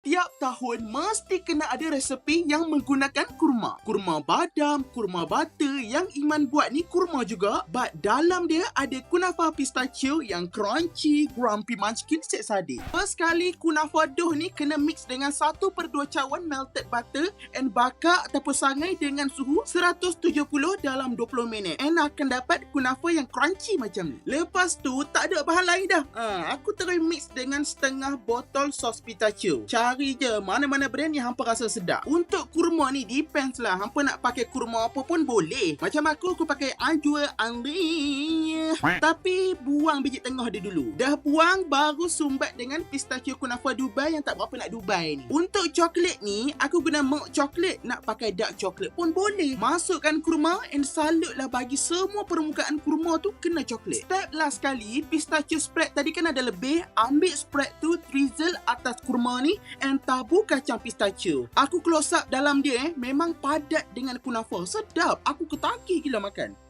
Tiap tahun mesti kena ada resepi yang menggunakan kurma. Kurma badam, kurma butter yang Iman buat ni kurma juga. But dalam dia ada kunafa pistachio yang crunchy, grumpy munchkin set sadi. First kali kunafa dough ni kena mix dengan 1 per 2 cawan melted butter and bakar ataupun sangai dengan suhu 170 dalam 20 minit. And akan dapat kunafa yang crunchy macam ni. Lepas tu tak ada bahan lain dah. Ha, aku terus mix dengan setengah botol sos pistachio. Cari je mana-mana brand yang hampa rasa sedap. Untuk kurma ni depends lah. Hampa nak pakai kurma apa pun boleh. Macam aku, aku pakai Ajwa Angli. Tapi buang biji tengah dia dulu. Dah buang baru sumbat dengan pistachio kunafa Dubai yang tak berapa nak Dubai ni. Untuk coklat ni, aku guna milk coklat. Nak pakai dark coklat pun boleh. Masukkan kurma and salut lah bagi semua permukaan kurma tu kena coklat. Step last kali, pistachio spread tadi kan ada lebih. Ambil spread tu, drizzle atas kurma ni and tabu kacang pistachio. Aku close up dalam dia eh, memang padat dengan kunafa. Sedap. Aku ketaki gila makan.